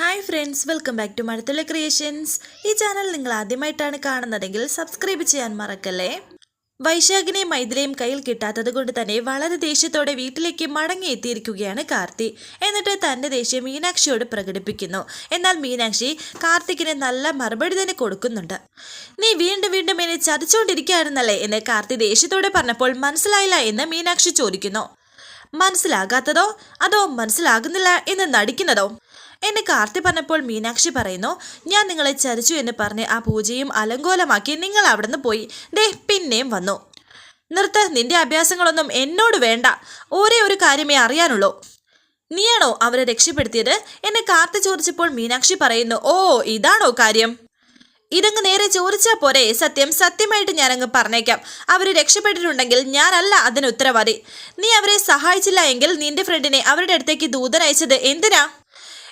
Hi friends welcome back to Mazhathulla creations ഈ channel നിങ്ങൾ ആദ്യമായിട്ടാണ് കാണുന്നതെങ്കിൽ സബ്സ്ക്രൈബ് ചെയ്യാൻ മറക്കല്ലേ? വൈശാഖിനെയും മൈഥിലയും കയ്യിൽ കിട്ടാത്തത് കൊണ്ട് തന്നെ വളരെ ദേഷ്യത്തോടെ വീട്ടിലേക്ക് മടങ്ങിയെത്തിയിരിക്കുകയാണ് കാർത്തി. എന്നിട്ട് തന്റെ ദേഷ്യം മീനാക്ഷിയോട് പ്രകടിപ്പിക്കുന്നു. എന്നാൽ മീനാക്ഷി കാർത്തിക്കിന് നല്ല മറുപടി തന്നെ കൊടുക്കുന്നുണ്ട്. നീ വീണ്ടും വീണ്ടും എന്നെ ചതിച്ചുകൊണ്ടിരിക്കുകയായിരുന്നല്ലേ എന്ന് കാർത്തി ദേഷ്യത്തോടെ പറഞ്ഞപ്പോൾ മനസ്സിലായില്ല എന്ന് മീനാക്ഷി ചോദിക്കുന്നു. മനസ്സിലാകാത്തതോ? അതോ മനസ്സിലാകുന്നില്ല എന്ന് നടിക്കുന്നതോ? എന്നെ കാർത്തി പറഞ്ഞപ്പോൾ മീനാക്ഷി പറയുന്നു ഞാൻ നിങ്ങളെ ചരിച്ചു എന്ന് പറഞ്ഞ് ആ പൂജയും അലങ്കോലമാക്കി നിങ്ങൾ അവിടുന്ന് പോയി. ദേ പിന്നെയും വന്നു. നിർത്ത നിന്റെ അഭ്യാസങ്ങളൊന്നും എന്നോട് വേണ്ട. ഒരേ ഒരു കാര്യമേ അറിയാനുള്ളൂ. നീയാണോ അവരെ രക്ഷപ്പെടുത്തിയത്? എന്നെ കാർത്തി ചോദിച്ചപ്പോൾ മീനാക്ഷി പറയുന്നു ഓ ഇതാണോ കാര്യം? ഇതങ്ങ് നേരെ ചോദിച്ചാൽ പോരെ. സത്യം സത്യമായിട്ട് ഞാനങ്ങ് പറഞ്ഞേക്കാം. അവർ രക്ഷപ്പെട്ടിട്ടുണ്ടെങ്കിൽ ഞാനല്ല അതിന് ഉത്തരവാദി. നീ അവരെ സഹായിച്ചില്ല എങ്കിൽ നിന്റെ ഫ്രണ്ടിനെ അവരുടെ അടുത്തേക്ക് ദൂതനയച്ചത് എന്തിനാ?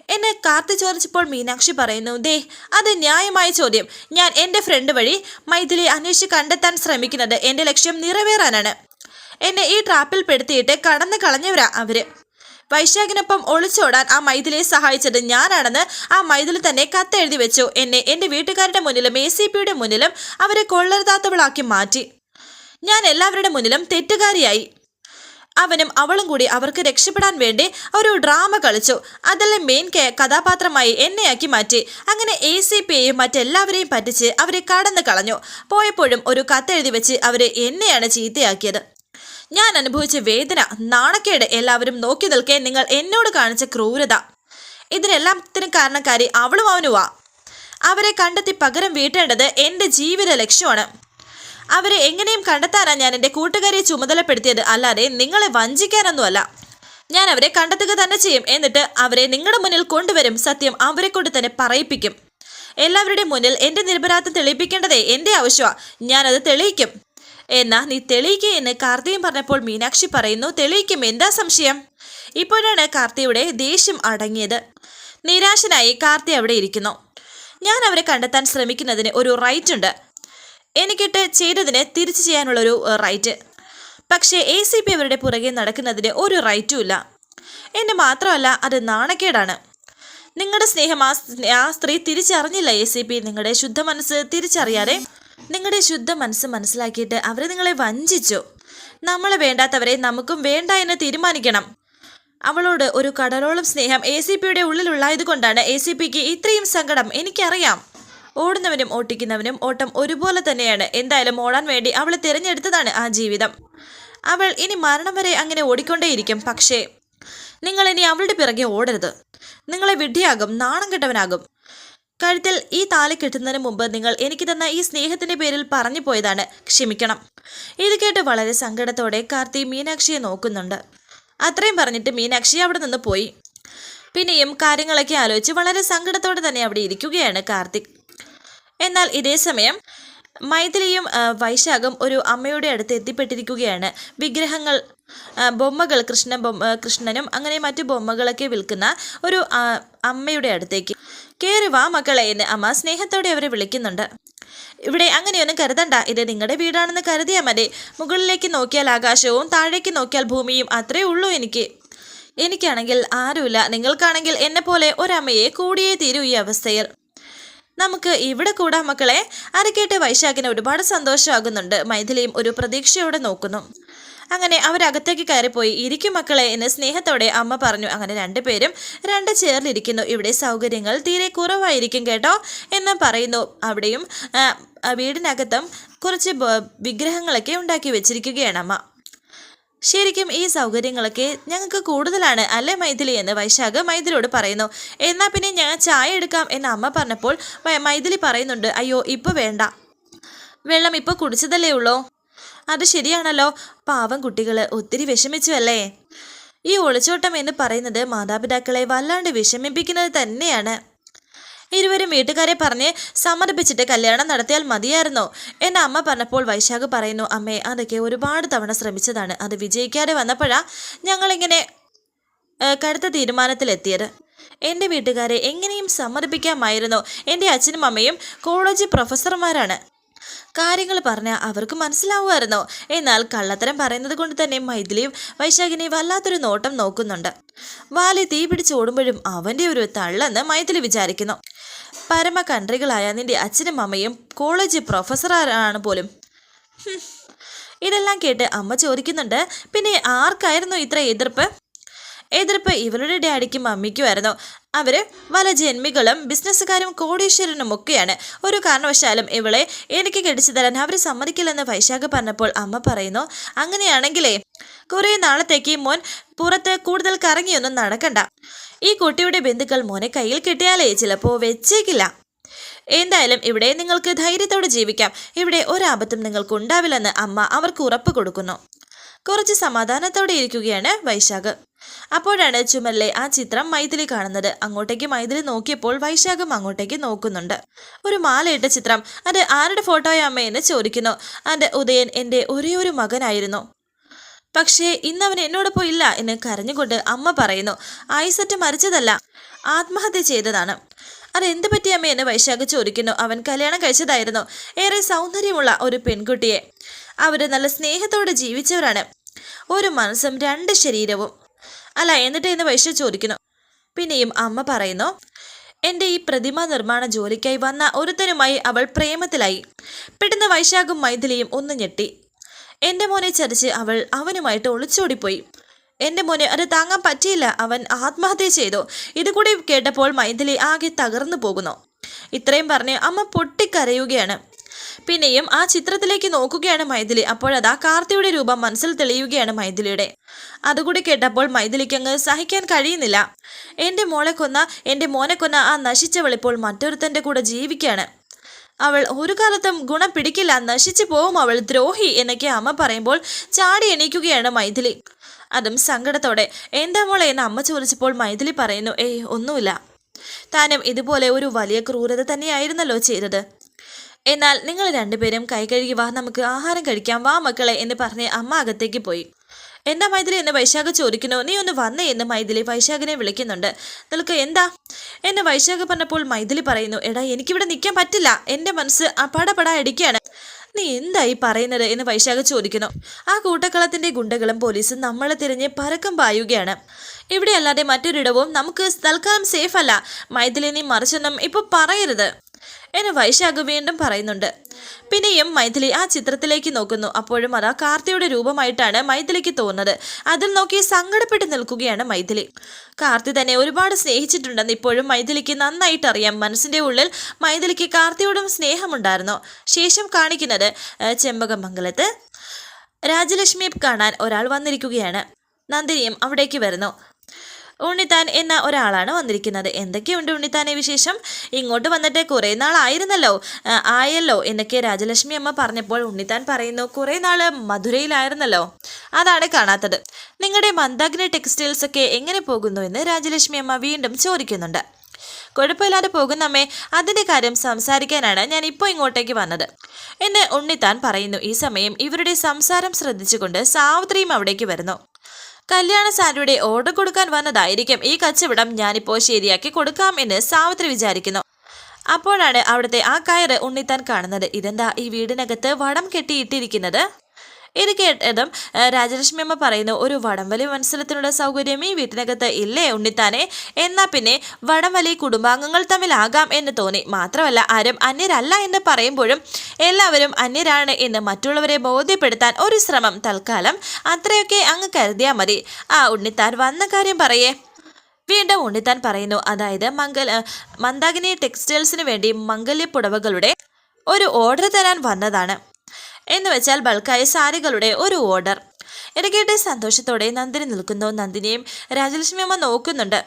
എന്നെ കാർത്തി ചോദിച്ചപ്പോൾ മീനാക്ഷി പറയുന്നു ദേ അത് ന്യായമായ ചോദ്യം. ഞാൻ എന്റെ ഫ്രണ്ട് വഴി മൈഥിലി അന്വേഷിച്ച് കണ്ടെത്താൻ ശ്രമിക്കുന്നത് എന്റെ ലക്ഷ്യം നിറവേറാനാണ്. എന്നെ ഈ ട്രാപ്പിൽ പെടുത്തിയിട്ട് കടന്നു കളഞ്ഞവരാ അവർ. വൈശാഖിനൊപ്പം ഒളിച്ചോടാൻ ആ മൈഥിലിയെ സഹായിച്ചത് ഞാനാണെന്ന് ആ മൈഥിലി തന്നെ കത്തെഴുതി വെച്ചു. എന്നെ എന്റെ വീട്ടുകാരുടെ മുന്നിലും എ സി പിയുടെ മുന്നിലും അവരെ കൊള്ളരുതാത്തവളാക്കി മാറ്റി. ഞാൻ എല്ലാവരുടെ മുന്നിലും തെറ്റുകാരിയായി. അവനും അവളും കൂടി അവർക്ക് രക്ഷപ്പെടാൻ വേണ്ടി ഒരു ഡ്രാമ കളിച്ചു. അതെല്ലാം മെയിൻ കഥാപാത്രമായി എന്നെയാക്കി മാറ്റി. അങ്ങനെ എ സി പിയെയും മറ്റെല്ലാവരെയും പറ്റിച്ച് അവരെ കടന്നു കളഞ്ഞു. പോയപ്പോഴും ഒരു കത്തെഴുതി വെച്ച് അവരെ എന്നെയാണ് ചീത്തയാക്കിയത്. ഞാൻ അനുഭവിച്ച വേദന നാണക്കേട് എല്ലാവരും നോക്കി നിൽക്കെ നിങ്ങൾ എന്നോട് കാണിച്ച ക്രൂരത. ഇതിനെല്ലാത്തിനും കാരണക്കാരി അവളും അവനുവാ അവരെ കണ്ടെത്തി പകരം വീട്ടേണ്ടത് എന്റെ ജീവിത ലക്ഷ്യമാണ്. അവരെ എങ്ങനെയും കണ്ടെത്താനാണ് ഞാൻ എന്റെ കൂട്ടുകാരെ ചുമതലപ്പെടുത്തിയത്. അല്ലാതെ നിങ്ങളെ വഞ്ചിക്കാനൊന്നുമല്ല. ഞാൻ അവരെ കണ്ടെത്തുക തന്നെ ചെയ്യും. എന്നിട്ട് അവരെ നിങ്ങളുടെ മുന്നിൽ കൊണ്ടുവരും. സത്യം അവരെ കൊണ്ട് തന്നെ പറയിപ്പിക്കും. എല്ലാവരുടെയും മുന്നിൽ എന്റെ നിരപരാധം തെളിയിപ്പിക്കേണ്ടതേ എന്റെ ആവശ്യമാണ് ഞാനത് തെളിയിക്കും. എന്നാ നീ തെളിയിക്കുക എന്ന് കാർത്തിയും പറഞ്ഞപ്പോൾ മീനാക്ഷി പറയുന്നു തെളിയിക്കും. എന്താ സംശയം? ഇപ്പോഴാണ് കാർത്തിയുടെ ദേഷ്യം അടങ്ങിയത്. നിരാശനായി കാർത്തി അവിടെ ഇരിക്കുന്നു. ഞാൻ അവരെ കണ്ടെത്താൻ ശ്രമിക്കുന്നതിന് ഒരു റൈറ്റ് ഉണ്ട്. എനിക്കിട്ട് ചെയ്തതിന് തിരിച്ചു ചെയ്യാനുള്ളൊരു റൈറ്റ്. പക്ഷേ എ സി പി അവരുടെ പുറകെ നടക്കുന്നതിന് ഒരു റൈറ്റും ഇല്ല. എന്നെ മാത്രമല്ല അത് നാണക്കേടാണ്. നിങ്ങളുടെ സ്നേഹം ആ ആ സ്ത്രീ തിരിച്ചറിഞ്ഞില്ല എ സി പി നിങ്ങളുടെ ശുദ്ധ മനസ്സ് തിരിച്ചറിയാതെ നിങ്ങളുടെ ശുദ്ധ മനസ്സ് മനസ്സിലാക്കിയിട്ട് അവരെ നിങ്ങളെ വഞ്ചിച്ചു. നമ്മളെ വേണ്ടാത്തവരെ നമുക്കും വേണ്ട എന്ന് തീരുമാനിക്കണം. അവളോട് ഒരു കടലോളം സ്നേഹം എ സി പിയുടെ ഉള്ളിലുള്ളതുകൊണ്ടാണ് എ സി പിക്ക് ഇത്രയും സങ്കടം എനിക്കറിയാം. ഓടുന്നവനും ഓട്ടിക്കുന്നവനും ഓട്ടം ഒരുപോലെ തന്നെയാണ്. എന്തായാലും ഓടാൻ വേണ്ടി അവളെ തിരഞ്ഞെടുത്തതാണ് ആ ജീവിതം. അവൾ ഇനി മരണം വരെ അങ്ങനെ ഓടിക്കൊണ്ടേയിരിക്കും. പക്ഷേ നിങ്ങൾ ഇനി അവളുടെ പിറകെ ഓടരുത്. നിങ്ങളെ വിഡ്ഢിയാകും നാണം കെട്ടവനാകും. കഴുത്തിൽ ഈ താലി കിട്ടുന്നതിന് മുമ്പ് നിങ്ങൾ എനിക്ക് തന്ന ഈ സ്നേഹത്തിന്റെ പേരിൽ പറഞ്ഞു പോയതാണ്. ക്ഷമിക്കണം. ഇത് കേട്ട് വളരെ സങ്കടത്തോടെ കാർത്തി മീനാക്ഷിയെ നോക്കുന്നുണ്ട്. അത്രയും പറഞ്ഞിട്ട് മീനാക്ഷി അവിടെ നിന്ന് പോയി. പിന്നെയും കാര്യങ്ങളൊക്കെ ആലോചിച്ച് വളരെ സങ്കടത്തോടെ തന്നെ അവിടെ ഇരിക്കുകയാണ് കാർത്തിക് എന്നാൽ ഇതേസമയം മൈഥിലിയും വൈശാഖം ഒരു അമ്മയുടെ അടുത്ത് എത്തിപ്പെട്ടിരിക്കുകയാണ്. വിഗ്രഹങ്ങൾ ബൊമ്മകൾ കൃഷ്ണ ബൊമ്മ കൃഷ്ണനും അങ്ങനെ മറ്റു ബൊമ്മകളൊക്കെ വിൽക്കുന്ന ഒരു അമ്മയുടെ അടുത്തേക്ക്. കയറി വാ മക്കളെ എന്ന് അമ്മ സ്നേഹത്തോടെ അവരെ വിളിക്കുന്നുണ്ട്. ഇവിടെ അങ്ങനെയൊന്നും കരുതണ്ട. ഇത് നിങ്ങളുടെ വീടാണെന്ന് കരുതിയാൽ മതി. മുകളിലേക്ക് നോക്കിയാൽ ആകാശവും താഴേക്ക് നോക്കിയാൽ ഭൂമിയും അത്രേ ഉള്ളൂ എനിക്ക്. എനിക്കാണെങ്കിൽ ആരുമില്ല. നിങ്ങൾക്കാണെങ്കിൽ എന്നെ പോലെ ഒരമ്മയെ കൂടിയേ തീരൂ ഈ അവസ്ഥയിൽ. നമുക്ക് ഇവിടെ കൂടാം മക്കളെ. അരക്കേട്ട് കേട്ട് വൈശാഖിന് ഒരുപാട് സന്തോഷമാകുന്നുണ്ട്. മൈഥിലിയും ഒരു പ്രതീക്ഷയോടെ നോക്കുന്നു. അങ്ങനെ അവരകത്തേക്ക് കയറിപ്പോയി. ഇരിക്കും മക്കളെ എന്ന് സ്നേഹത്തോടെ അമ്മ പറഞ്ഞു. അങ്ങനെ രണ്ടുപേരും രണ്ട് ചേർന്നിരിക്കുന്നു ഇവിടെ സൗകര്യങ്ങൾ തീരെ കുറവായിരിക്കും കേട്ടോ എന്ന് പറയുന്നു. അവിടെയും വീടിനകത്തും കുറച്ച് വിഗ്രഹങ്ങളൊക്കെ ഉണ്ടാക്കി വെച്ചിരിക്കുകയാണ് അമ്മ. ശരിക്കും ഈ സൗകര്യങ്ങളൊക്കെ ഞങ്ങൾക്ക് കൂടുതലാണ് അല്ലേ മൈഥിലി? എന്ന് വൈശാഖ് മൈഥിലിയോട് പറയുന്നു. എന്നാൽ പിന്നെ ഞാൻ ചായ എടുക്കാം എന്ന് അമ്മ പറഞ്ഞപ്പോൾ മൈഥിലി പറയുന്നുണ്ട് അയ്യോ ഇപ്പോൾ വേണ്ട. വെള്ളം ഇപ്പോൾ കുടിച്ചതല്ലേ ഉള്ളോ? അത് ശരിയാണല്ലോ. പാവം കുട്ടികൾ ഒത്തിരി വിഷമിച്ചു അല്ലേ ഈ ഒളിച്ചോട്ടം എന്ന് പറയുന്നത് മാതാപിതാക്കളെ വല്ലാണ്ട് വിഷമിപ്പിക്കുന്നത് തന്നെയാണ്. ഇരുവരും വീട്ടുകാരെ പറഞ്ഞ് സമർപ്പിച്ചിട്ട് കല്യാണം നടത്തിയാൽ മതിയായിരുന്നു. എന്നെ അമ്മ പറഞ്ഞപ്പോൾ വൈശാഖ് പറയുന്നു അമ്മേ അതൊക്കെ ഒരുപാട് തവണ ശ്രമിച്ചതാണ്. അത് വിജയിക്കാതെ വന്നപ്പോഴാ ഞങ്ങളിങ്ങനെ കടുത്ത തീരുമാനത്തിലെത്തിയത്. എന്റെ വീട്ടുകാരെ എങ്ങനെയും സമ്മതിപ്പിക്കാമായിരുന്നു എന്റെ അച്ഛനും അമ്മയും കോളേജ് പ്രൊഫസർമാരാണ്. കാര്യങ്ങൾ പറഞ്ഞാൽ അവർക്ക് മനസ്സിലാവുമായിരുന്നോ. എന്നാൽ കള്ളത്തരം പറയുന്നത് കൊണ്ട് തന്നെ മൈഥിലിയും വൈശാഖിനെ വല്ലാത്തൊരു നോട്ടം നോക്കുന്നുണ്ട്. വാലി തീ പിടിച്ചോടുമ്പോഴും അവന്റെ ഒരു തള്ളെന്ന് മൈഥിലി വിചാരിക്കുന്നു. പരമ കൺട്രികളായ നിന്റെ അച്ഛനും അമ്മയും കോളേജ് പ്രൊഫസറാണ് പോലും. ഇതെല്ലാം കേട്ട് അമ്മ ചോദിക്കുന്നുണ്ട് പിന്നെ ആർക്കായിരുന്നു ഇത്ര എതിർപ്പ്? എതിർപ്പ് ഇവരുടെ ഡാഡിക്കും മമ്മിക്കുമായിരുന്നു അവർ വല ജന്മികളും ബിസിനസ്സുകാരും കോടീശ്വരനും ഒക്കെയാണ്. ഒരു കാരണവശാലും ഇവളെ എനിക്ക് കെടിച്ചു തരാൻ അവർ സമ്മതിക്കില്ലെന്ന് വൈശാഖ് പറഞ്ഞപ്പോൾ അമ്മ പറയുന്നു അങ്ങനെയാണെങ്കിലേ കുറേ നാളത്തേക്ക് മോൻ പുറത്ത് കൂടുതൽ കറങ്ങിയൊന്നും നടക്കണ്ട. ഈ കുട്ടിയുടെ ബന്ധുക്കൾ മോനെ കയ്യിൽ കിട്ടിയാലേ ചിലപ്പോൾ വെച്ചേക്കില്ല. എന്തായാലും ഇവിടെ നിങ്ങൾക്ക് ധൈര്യത്തോടെ ജീവിക്കാം. ഇവിടെ ഒരാപത്തും നിങ്ങൾക്ക് ഉണ്ടാവില്ലെന്ന് അമ്മ അവർക്ക് ഉറപ്പ് കൊടുക്കുന്നു. കുറച്ച് സമാധാനത്തോടെ ഇരിക്കുകയാണ് വൈശാഖ്. അപ്പോഴാണ് ചുമലിലെ ആ ചിത്രം മൈഥിലി കാണുന്നത്. അങ്ങോട്ടേക്ക് മൈഥിലി നോക്കിയപ്പോൾ വൈശാഖം അങ്ങോട്ടേക്ക് നോക്കുന്നുണ്ട്. ഒരു മാലയിട്ട ചിത്രം. അത് ആരുടെ ഫോട്ടോയമ്മ അമ്മയെന്ന് ചോദിക്കുന്നു. അത് ഉദയൻ എന്റെ ഒരേ ഒരു മകനായിരുന്നു. പക്ഷേ ഇന്ന് അവൻ എന്നോടൊപ്പം ഇല്ല എന്ന് കരഞ്ഞുകൊണ്ട് അമ്മ പറയുന്നു. ഐസറ്റ് മരിച്ചതല്ല. ആത്മഹത്യ ചെയ്തതാണ്. അത് എന്ത് പറ്റി അമ്മ എന്ന് വൈശാഖ് ചോദിക്കുന്നു. അവൻ കല്യാണം കഴിച്ചതായിരുന്നു. ഏറെ സൗന്ദര്യമുള്ള ഒരു പെൺകുട്ടിയെ. അവർ നല്ല സ്നേഹത്തോടെ ജീവിച്ചവരാണ്. ഒരു മനസ്സും രണ്ട് ശരീരവും. അല്ല എന്നിട്ട് എന്ന് വൈശ്യ ചോദിക്കുന്നു. പിന്നെയും അമ്മ പറയുന്നു എന്റെ ഈ പ്രതിമ നിർമ്മാണ ജോലിക്കായി വന്ന ഒരുത്തനുമായി അവൾ പ്രേമത്തിലായി. പെട്ടെന്ന് വൈശാഖും മൈഥിലിയും ഒന്ന് ഞെട്ടി. എന്റെ മോനെ ചതിച്ച് അവൾ അവനുമായിട്ട് ഒളിച്ചോടിപ്പോയി. എന്റെ മോനെ അത് താങ്ങാൻ പറ്റിയില്ല അവൻ ആത്മഹത്യ ചെയ്തു. ഇതുകൂടി കേട്ടപ്പോൾ മൈഥിലി ആകെ തകർന്നു പോകുന്നു. ഇത്രയും പറഞ്ഞ് അമ്മ പൊട്ടിക്കരയുകയാണ്. പിന്നെയും ആ ചിത്രത്തിലേക്ക് നോക്കുകയാണ് മൈഥിലി. അപ്പോഴതാ കാർത്തിയുടെ രൂപം മനസ്സിൽ തെളിയുകയാണ് മൈഥിലിയുടെ. അതുകൂടി കേട്ടപ്പോൾ മൈഥിലിക്ക് അങ്ങ് സഹിക്കാൻ കഴിയുന്നില്ല. എന്റെ മോളെ കൊന്ന എന്റെ മോനെ കൊന്ന ആ നശിച്ചവളിപ്പോൾ മറ്റൊരുത്തന്റെ കൂടെ ജീവിക്കുകയാണ്. അവൾ ഒരു കാലത്തും ഗുണം പിടിക്കില്ല നശിച്ചു പോവും അവൾ ദ്രോഹി എന്നൊക്കെ അമ്മ പറയുമ്പോൾ ചാടി എണീക്കുകയാണ് മൈഥിലി. അതും സങ്കടത്തോടെ എന്താ മോളെ? എന്ന് അമ്മ ചോദിച്ചപ്പോൾ മൈഥിലി പറയുന്നു ഏയ് ഒന്നുമില്ല. താനും ഇതുപോലെ ഒരു വലിയ ക്രൂരത തന്നെയായിരുന്നല്ലോ ചെയ്തത്. എന്നാൽ നിങ്ങൾ രണ്ടുപേരും കൈ കഴുകി വാ നമുക്ക് ആഹാരം കഴിക്കാം. വാ മക്കളെ എന്ന് പറഞ്ഞ് അമ്മ അകത്തേക്ക് പോയി. എന്താ മൈഥിലി എന്ന് വൈശാഖ് ചോദിക്കുന്നു. നീ ഒന്ന് വന്നേ എന്ന് മൈഥിലി വൈശാഖിനെ വിളിക്കുന്നുണ്ട്. നിനക്ക് എന്താ? എന്ന് വൈശാഖ് പറഞ്ഞപ്പോൾ മൈഥിലി പറയുന്നു എടാ എനിക്കിവിടെ നിൽക്കാൻ പറ്റില്ല. എന്റെ മനസ്സ് അപ്പാടപ്പടാ അടിക്കുകയാണ് നീ എന്തായി പറയുന്നത്? എന്ന് വൈശാഖ് ചോദിക്കുന്നു. ആ കൂട്ടക്കളത്തിന്റെ ഗുണ്ടകളും പോലീസും നമ്മളെ തിരിഞ്ഞ് പരക്കം പായുകയാണ്. ഇവിടെ അല്ലാതെ മറ്റൊരിടവും നമുക്ക് തൽക്കാലം സേഫ് അല്ല. മൈഥിലിനി മറിച്ചൊന്നും ഇപ്പോൾ പറയരുത്. എന്ന് വൈശാഖ് വീണ്ടും പറയുന്നുണ്ട്. പിന്നെയും മൈഥിലി ആ ചിത്രത്തിലേക്ക് നോക്കുന്നു. അപ്പോഴും അതാ കാർത്തിയുടെ രൂപമായിട്ടാണ് മൈഥിലിക്ക് തോന്നുന്നത്. അതിൽ നോക്കി സങ്കടപ്പെട്ട് നിൽക്കുകയാണ് മൈഥിലി. കാർത്തി തന്നെ ഒരുപാട് സ്നേഹിച്ചിട്ടുണ്ടെന്ന് ഇപ്പോഴും മൈഥിലിക്ക് നന്നായിട്ട് അറിയാം. മനസ്സിന്റെ ഉള്ളിൽ മൈഥിലിക്ക് കാർത്തിയോടും സ്നേഹമുണ്ടായിരുന്നു. ശേഷം കാണിക്കുന്നത് ചെമ്പകമംഗലത്ത് രാജലക്ഷ്മിയെ കാണാൻ ഒരാൾ വന്നിരിക്കുകയാണ്. നന്ദിനിയും അവിടേക്ക് വരുന്നു. ഉണ്ണിത്താൻ എന്ന ഒരാളാണ് വന്നിരിക്കുന്നത്. എന്തൊക്കെയുണ്ട് ഉണ്ണിത്താനെ വിശേഷം? ഇങ്ങോട്ട് വന്നിട്ട് കുറേ നാളായിരുന്നല്ലോ. ആയല്ലോ എന്നൊക്കെ രാജലക്ഷ്മി അമ്മ പറഞ്ഞപ്പോൾ ഉണ്ണിത്താൻ പറയുന്നു കുറേ നാൾ മധുരയിലായിരുന്നല്ലോ. അതാണ് കാണാത്തത്. നിങ്ങളുടെ മന്ദാഗ്നി ടെക്സ്റ്റൈൽസ് ഒക്കെ എങ്ങനെ പോകുന്നു? എന്ന് രാജലക്ഷ്മി അമ്മ വീണ്ടും ചോദിക്കുന്നുണ്ട്. കുഴപ്പമില്ലാതെ പോകുന്നമ്മേ അതിന്റെ കാര്യം സംസാരിക്കാനാണ് ഞാൻ ഇപ്പോൾ ഇങ്ങോട്ടേക്ക് വന്നത്. എന്ന് ഉണ്ണിത്താൻ പറയുന്നു. ഈ സമയം ഇവരുടെ സംസാരം ശ്രദ്ധിച്ചുകൊണ്ട് സാവിത്രിയും അവിടേക്ക് വരുന്നു. കല്യാണ സാരിയുടെ ഓർഡർ കൊടുക്കാൻ വന്നതായിരിക്കും. ഈ കച്ചവടം ഞാനിപ്പോൾ ശരിയാക്കി കൊടുക്കാം എന്ന് സാവിത്രി വിചാരിക്കുന്നു. അപ്പോഴാണ് അവിടുത്തെ ആ കയറ് ഉണ്ണിത്താൻ കാണുന്നത്. ഇതെന്താ ഈ വീടിനകത്ത് വടം കെട്ടിയിട്ടിരിക്കുന്നത്? ഇത് കേട്ടതും രാജലക്ഷ്മി അമ്മ പറയുന്നു ഒരു വടംവലി മത്സരത്തിനുള്ള സൗകര്യം ഈ വീട്ടിനകത്ത് ഇല്ലേ ഉണ്ണിത്താനെ? എന്നാ പിന്നെ വടംവലി കുടുംബാംഗങ്ങൾ തമ്മിലാകാം എന്ന് തോന്നി. മാത്രമല്ല ആരും അന്യരല്ല എന്ന് പറയുമ്പോഴും എല്ലാവരും അന്യരാണ് എന്ന് മറ്റുള്ളവരെ ബോധ്യപ്പെടുത്താൻ ഒരു ശ്രമം തൽക്കാലം അത്രയൊക്കെ അങ്ങ് കരുതിയാൽ മതി. ആ ഉണ്ണിത്താൻ വന്ന കാര്യം പറയേ. വീണ്ടും ഉണ്ണിത്താൻ പറയുന്നു അതായത് മംഗൽ മന്ദാകിനി ടെക്സ്റ്റൈൽസിന് വേണ്ടി മംഗല്യ പുടവകളുടെ ഒരു ഓർഡർ തരാൻ വന്നതാണ്. എന്ന് വെച്ചാൽ ബൾക്കായ സാരികളുടെ ഒരു ഓർഡർ ഇടയ്ക്കേട്ട് സന്തോഷത്തോടെ നന്ദിനി നിൽക്കുന്നു. നന്ദിനിയും രാജലക്ഷ്മി അമ്മ നോക്കുന്നുണ്ട്.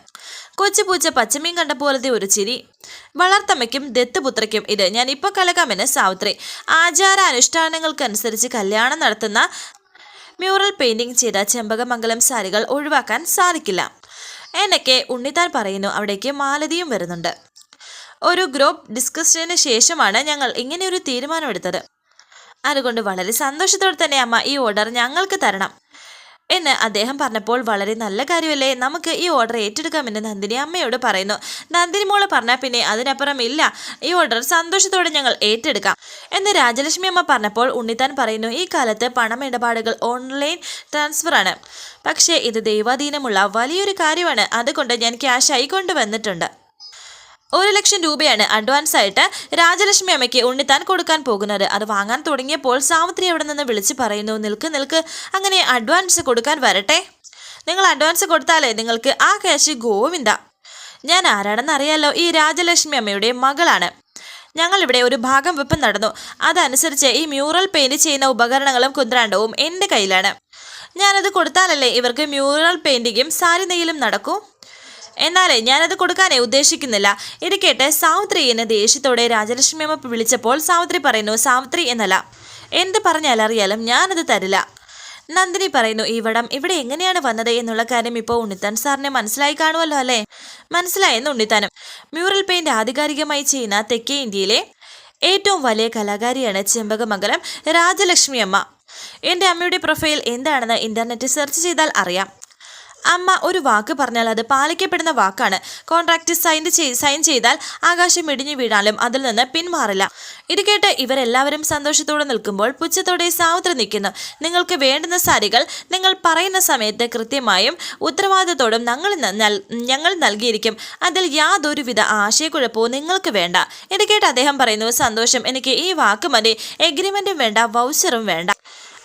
കൊച്ചു പൂച്ച പച്ചമീൻ കണ്ട പോലത്തെ ഒരു ചിരി. വളർത്തമ്മയ്ക്കും ദത്തുപുത്രയ്ക്കും ഇത് ഞാൻ ഇപ്പോൾ കലകാമെന്ന് സാവിത്രി. ആചാര അനുഷ്ഠാനങ്ങൾക്കനുസരിച്ച് കല്യാണം നടത്തുന്ന മ്യൂറൽ പെയിന്റിംഗ് ചെയ്ത ചെമ്പകമംഗലം സാരികൾ ഒഴിവാക്കാൻ സാധിക്കില്ല. എന്നൊക്കെ ഉണ്ണിത്താൻ പറയുന്നു. അവിടേക്ക് മാലതിയും വരുന്നുണ്ട്. ഒരു ഗ്രൂപ്പ് ഡിസ്കഷന് ശേഷമാണ് ഞങ്ങൾ ഇങ്ങനെയൊരു തീരുമാനമെടുത്തത്. അതുകൊണ്ട് വളരെ സന്തോഷത്തോടെ തന്നെ അമ്മ ഈ ഓർഡർ ഞങ്ങൾക്ക് തരണം എന്ന് അദ്ദേഹം പറഞ്ഞപ്പോൾ വളരെ നല്ല കാര്യമല്ലേ? നമുക്ക് ഈ ഓർഡർ ഏറ്റെടുക്കാമെന്ന് നന്ദിനി അമ്മയോട് പറയുന്നു. നന്ദിനി മോൾ പറഞ്ഞാൽ പിന്നെ അതിനപ്പുറം ഇല്ല. ഈ ഓർഡർ സന്തോഷത്തോടെ ഞങ്ങൾ ഏറ്റെടുക്കാം എന്ന് രാജലക്ഷ്മി അമ്മ പറഞ്ഞപ്പോൾ ഉണ്ണിത്താൻ പറയുന്നു ഈ കാലത്ത് പണം ഇടപാടുകൾ ഓൺലൈൻ ട്രാൻസ്ഫർ ആണ്. പക്ഷേ ഇത് ദൈവാധീനമുള്ള വലിയൊരു കാര്യമാണ്. അതുകൊണ്ട് ഞാൻ ക്യാഷായി കൊണ്ടുവന്നിട്ടുണ്ട്. ഒരു ലക്ഷം രൂപയാണ് അഡ്വാൻസ് ആയിട്ട് രാജലക്ഷ്മി അമ്മയ്ക്ക് ഉണ്ണിത്താൻ കൊടുക്കാൻ പോകുന്നത്. അത് വാങ്ങാൻ തുടങ്ങിയപ്പോൾ സാവിത്രി അവിടെ നിന്ന് വിളിച്ച് പറയുന്നു നിൽക്ക് നിൽക്ക് അങ്ങനെ അഡ്വാൻസ് കൊടുക്കാൻ വരട്ടെ. നിങ്ങൾ അഡ്വാൻസ് കൊടുത്താലേ നിങ്ങൾക്ക് ആ ക്യാഷ് ഗോവിന്ദ. ഞാൻ ആരാണെന്ന് അറിയാലോ ഈ രാജലക്ഷ്മി അമ്മയുടെ മകളാണ്. ഞങ്ങളിവിടെ ഒരു ഭാഗം വെപ്പ് നടന്നു. അതനുസരിച്ച് ഈ മ്യൂറൽ പെയിന്റ് ചെയ്യുന്ന ഉപകരണങ്ങളും കുന്ത്രാണ്ടവും എന്റെ കയ്യിലാണ്. ഞാനത് കൊടുത്താലല്ലേ ഇവർക്ക് മ്യൂറൽ പെയിന്റിങ്ങും സാരി നെയ്യലും നടക്കൂ? എന്നാലേ ഞാനത് കൊടുക്കാനേ ഉദ്ദേശിക്കുന്നില്ല. ഇത് കേട്ട് സാവിത്രി എന്ന ദേഷ്യത്തോടെ രാജലക്ഷ്മി അമ്മ വിളിച്ചപ്പോൾ സാവിത്രി പറയുന്നു സാവിത്രി എന്നല്ല. എന്ത് പറഞ്ഞാലറിയാലും ഞാനത് തരില്ല. നന്ദിനി പറയുന്നു ഈ വടം ഇവിടെ എങ്ങനെയാണ് വന്നത് എന്നുള്ള കാര്യം ഇപ്പോൾ ഉണ്ണിത്താൻ സാറിനെ മനസ്സിലായി കാണുമല്ലോ അല്ലേ? മനസ്സിലായെന്ന് ഉണ്ണിത്താനും. മ്യൂറൽ പെയിന്റ് ആധികാരികമായി ചെയ്യുന്ന തെക്കേ ഇന്ത്യയിലെ ഏറ്റവും വലിയ കലാകാരിയാണ് ചെമ്പകമംഗലം രാജലക്ഷ്മി അമ്മ. എന്റെ അമ്മയുടെ പ്രൊഫൈൽ എന്താണെന്ന് ഇന്റർനെറ്റ് സെർച്ച് ചെയ്താൽ അറിയാം. അമ്മ ഒരു വാക്ക് പറഞ്ഞാൽ അത് പാലിക്കപ്പെടുന്ന വാക്കാണ്. കോൺട്രാക്റ്റ് സൈൻ സൈൻ ചെയ്താൽ ആകാശം ഇടിഞ്ഞു വീണാലും അതിൽ നിന്ന് പിന്മാറില്ല. ഇത് കേട്ട് ഇവരെല്ലാവരും സന്തോഷത്തോടെ നിൽക്കുമ്പോൾ പുച്ഛത്തോടെ സാവിത്രി നിൽക്കുന്നു. നിങ്ങൾക്ക് വേണ്ടുന്ന സാരികൾ നിങ്ങൾ പറയുന്ന സമയത്ത് കൃത്യമായും ഉത്തരവാദിത്തോടും ഞങ്ങൾ ഞങ്ങൾ നൽകിയിരിക്കും. അതിൽ യാതൊരുവിധ ആശയക്കുഴപ്പവും നിങ്ങൾക്ക് വേണ്ട. ഇത് കേട്ട് അദ്ദേഹം പറയുന്നു സന്തോഷം എനിക്ക് ഈ വാക്ക് മതി. എഗ്രിമെന്റും വേണ്ട വൗച്ചറും വേണ്ട.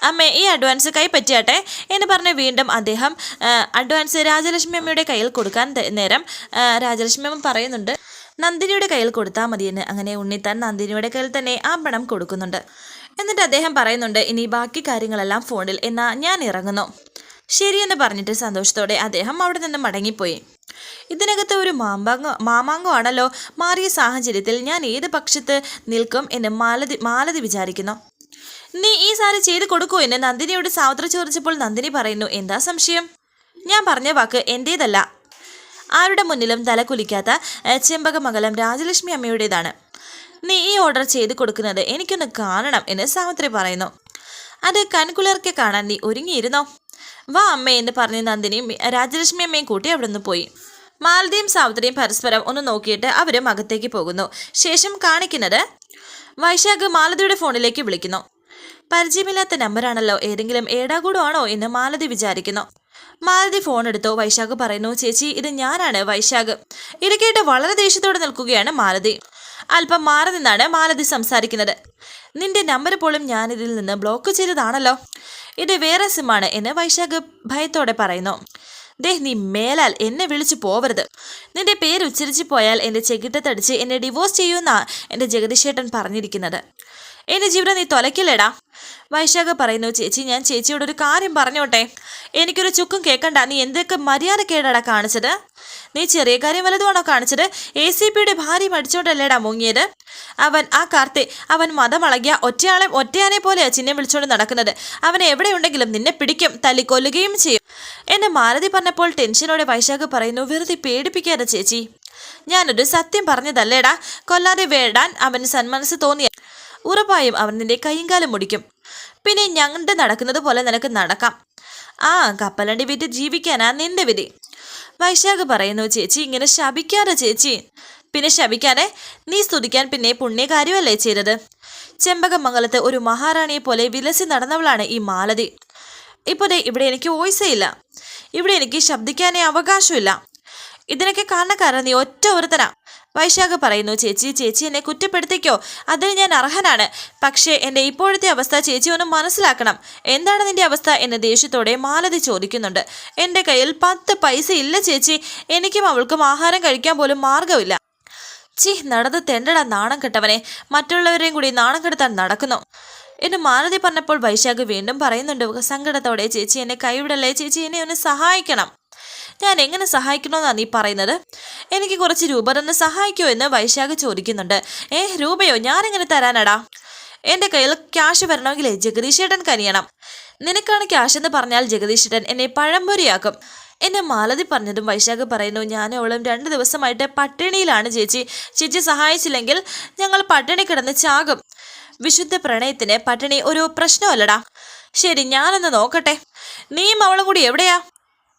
അമ്മേ ഈ അഡ്വാൻസ് കൈ പറ്റിയാട്ടെ? എന്ന് പറഞ്ഞ് വീണ്ടും അദ്ദേഹം അഡ്വാൻസ് രാജലക്ഷ്മി അമ്മയുടെ കയ്യിൽ കൊടുക്കാൻ നേരം രാജലക്ഷ്മി അമ്മ പറയുന്നുണ്ട് നന്ദിനിയുടെ കയ്യിൽ കൊടുത്താൽ മതിയെന്ന് അങ്ങനെ ഉണ്ണിത്താൻ നന്ദിനിയുടെ കയ്യിൽ തന്നെ ആ പണം കൊടുക്കുന്നുണ്ട്. എന്നിട്ട് അദ്ദേഹം പറയുന്നുണ്ട് ഇനി ബാക്കി കാര്യങ്ങളെല്ലാം ഫോണിൽ എന്നാ ഞാൻ ഇറങ്ങുന്നു. ശരിയെന്ന് പറഞ്ഞിട്ട് സന്തോഷത്തോടെ അദ്ദേഹം അവിടെ നിന്ന് മടങ്ങിപ്പോയി. ഇതിനകത്ത് ഒരു മാമ്പാങ്ങോ മാമാങ്കമാണല്ലോ മാറിയ സാഹചര്യത്തിൽ ഞാൻ ഏത് പക്ഷത്ത് നിൽക്കും എന്ന് മാലതി മാലതി വിചാരിക്കുന്നു. നീ ഈ സാരി ചെയ്ത് കൊടുക്കൂ എന്ന് നന്ദിനിയോട് സാവിത്രി ചോദിച്ചപ്പോൾ നന്ദിനി പറയുന്നു എന്താ സംശയം? ഞാൻ പറഞ്ഞ വാക്ക് എന്റേതല്ല ആരുടെ മുന്നിലും തല കുലിക്കാത്ത ചെമ്പകമംഗലം രാജലക്ഷ്മി അമ്മയുടേതാണ്. നീ ഈ ഓർഡർ ചെയ്ത് കൊടുക്കുന്നത് എനിക്കൊന്ന് കാണണം എന്ന് സാവിത്രി പറയുന്നു. അത് കൺകുളിർക്കെ കാണാൻ നീ ഒരുങ്ങിയിരുന്നോ? വാ അമ്മ എന്ന് പറഞ്ഞ് നന്ദിനിയും രാജലക്ഷ്മി അമ്മയും കൂട്ടി അവിടെ നിന്ന് പോയി. മാലതിയും സാവിത്രിയും പരസ്പരം ഒന്ന് നോക്കിയിട്ട് അവരും അകത്തേക്ക് പോകുന്നു. ശേഷം കാണിക്കുന്നത് വൈശാഖ് മാലതിയുടെ ഫോണിലേക്ക് വിളിക്കുന്നു. പരിചയമില്ലാത്ത നമ്പറാണല്ലോ. ഏതെങ്കിലും ഏടാകൂടോ ആണോ എന്ന് മാലതി വിചാരിക്കുന്നു. മാലതി ഫോൺ എടുത്തു. വൈശാഖ് പറയുന്നു ചേച്ചി ഇത് ഞാനാണ് വൈശാഖ്. ഇത് കേട്ട് വളരെ ദേഷ്യത്തോടെ നിൽക്കുകയാണ് മാലതി. അല്പം മാറി നിന്നാണ് മാലതി സംസാരിക്കുന്നത്. നിന്റെ നമ്പർ പോലും ഇതിൽ നിന്ന് ബ്ലോക്ക് ചെയ്തതാണല്ലോ. ഇത് വേറെ സിമ്മാണ് എന്ന് വൈശാഖ് ഭയത്തോടെ പറയുന്നു. ദേ നീ മേലാൽ എന്നെ വിളിച്ചു പോവരുത്. നിന്റെ പേര് ഉച്ചരിച്ചു പോയാൽ എന്റെ ചെകിട്ടത്തടിച്ച് എന്നെ ഡിവോഴ്സ് ചെയ്യുമെന്നാണ് എന്റെ ജഗദീശേട്ടൻ പറഞ്ഞിരിക്കുന്നത്. എന്റെ ജീവിതം നീ തൊലക്കില്ലേടാ വൈശാഖ പറയുന്നു ചേച്ചി ഞാൻ ചേച്ചിയോട് ഒരു കാര്യം പറഞ്ഞോട്ടെ? എനിക്കൊരു ചുക്കും കേൾക്കണ്ട നീ എന്തൊക്കെ മര്യാദ കേടാടാ കാണിച്ചത്? നീ ചെറിയ കാര്യം വലുതുമാണോ കാണിച്ചത്? എ സി പിയുടെ ഭാര്യ മടിച്ചോണ്ടല്ലേടാ മുങ്ങിയത്? അവൻ ആ കാർത്തെ അവൻ മതമളകിയ ഒറ്റയാളെ ഒറ്റയാനെ പോലെയാ ചിഹ്നം വിളിച്ചോണ്ട് നടക്കുന്നത്. അവൻ എവിടെയുണ്ടെങ്കിലും നിന്നെ പിടിക്കും തല്ലിക്കൊല്ലുകയും ചെയ്യും. എന്നെ മാലതി പറഞ്ഞപ്പോൾ ടെൻഷനോടെ വൈശാഖ് പറയുന്നു വെറുതെ പേടിപ്പിക്കാതെ ചേച്ചി. ഞാനൊരു സത്യം പറഞ്ഞതല്ലേടാ. കൊല്ലാതെ വേടാൻ അവന് സന്മനസ് തോന്നിയ ഉറപ്പായും അവൻ നിന്റെ കൈയും കാലും മുടിക്കും. പിന്നെ ഞങ്ങളുടെ നടക്കുന്നത് പോലെ നിനക്ക് നടക്കാം. ആ കപ്പലണ്ടി വിറ്റ് ജീവിക്കാനാ നിന്റെ വിധി. വൈശാഖ് പറയുന്നു ചേച്ചി ഇങ്ങനെ ശപിക്കാറ് ചേച്ചി. പിന്നെ ശപിക്കാതെ നീ സ്തുതിക്കാൻ പിന്നെ പുണ്യകാര്യമല്ലേ ചെയ്തത്? ചെമ്പകമംഗലത്ത് ഒരു മഹാറാണിയെ പോലെ വിലസി നടന്നവളാണ് ഈ മാലതി. ഇപ്പോൾ ഇവിടെ എനിക്ക് വോയിസേ ഇല്ല. ഇവിടെ എനിക്ക് ശബ്ദിക്കാനേ അവകാശമില്ല. ഇതിനൊക്കെ കാരണക്കാരൻ നീ ഒറ്റ ഒരുത്തനാ. വൈശാഖ് പറയുന്നു ചേച്ചി ചേച്ചി എന്നെ കുറ്റപ്പെടുത്തിക്കോ. അതിന് ഞാൻ അർഹനാണ്. പക്ഷേ എന്റെ ഇപ്പോഴത്തെ അവസ്ഥ ചേച്ചി ഒന്ന് മനസ്സിലാക്കണം. എന്താണ് നിന്റെ അവസ്ഥ? എന്ന് ദേഷ്യത്തോടെ മാലതി ചോദിക്കുന്നുണ്ട്. എന്റെ കയ്യിൽ പത്ത് പൈസ ഇല്ല ചേച്ചി. എനിക്കും അവൾക്കും ആഹാരം കഴിക്കാൻ പോലും മാർഗമില്ല ചി നടന്ന് തെണ്ടടാ നാണം കെട്ടവനെ. മറ്റുള്ളവരെയും കൂടി നാണം കെടുത്താൻ നടക്കുന്നു. എന്ന് മാലതി പറഞ്ഞപ്പോൾ വൈശാഖ് വീണ്ടും പറയുന്നുണ്ട് സങ്കടത്തോടെ ചേച്ചി എന്നെ കൈവിടല്ലേ? ചേച്ചി എന്നെ ഒന്ന് സഹായിക്കണം. ഞാൻ എങ്ങനെ സഹായിക്കണമെന്നാണ് നീ പറയുന്നത്? എനിക്ക് കുറച്ച് രൂപ തന്നെ സഹായിക്കുമോ എന്ന് വൈശാഖ് ചോദിക്കുന്നുണ്ട്. ഏ രൂപയോ? ഞാനെങ്ങനെ തരാനടാ? എന്റെ കയ്യിൽ ക്യാഷ് വരണമെങ്കിലേ ജഗദീശേട്ടൻ കനിയണം. നിനക്കാണ് ക്യാഷ് എന്ന് പറഞ്ഞാൽ ജഗദീശേട്ടൻ എന്നെ പഴംപൊരിയാക്കും. എന്നെ മാലതി പറഞ്ഞതും വൈശാഖ് പറയുന്നു ഞാൻ അവളും രണ്ട് ദിവസമായിട്ട് പട്ടിണിയിലാണ് ചേച്ചി. ചേച്ചി സഹായിച്ചില്ലെങ്കിൽ ഞങ്ങൾ പട്ടിണി കിടന്ന് ചാകും. വിശുദ്ധ പ്രണയത്തിന് പട്ടിണി ഒരു പ്രശ്നമല്ലടാ. ശരി ഞാനൊന്ന് നോക്കട്ടെ. നീയും അവളും കൂടി എവിടെയാ?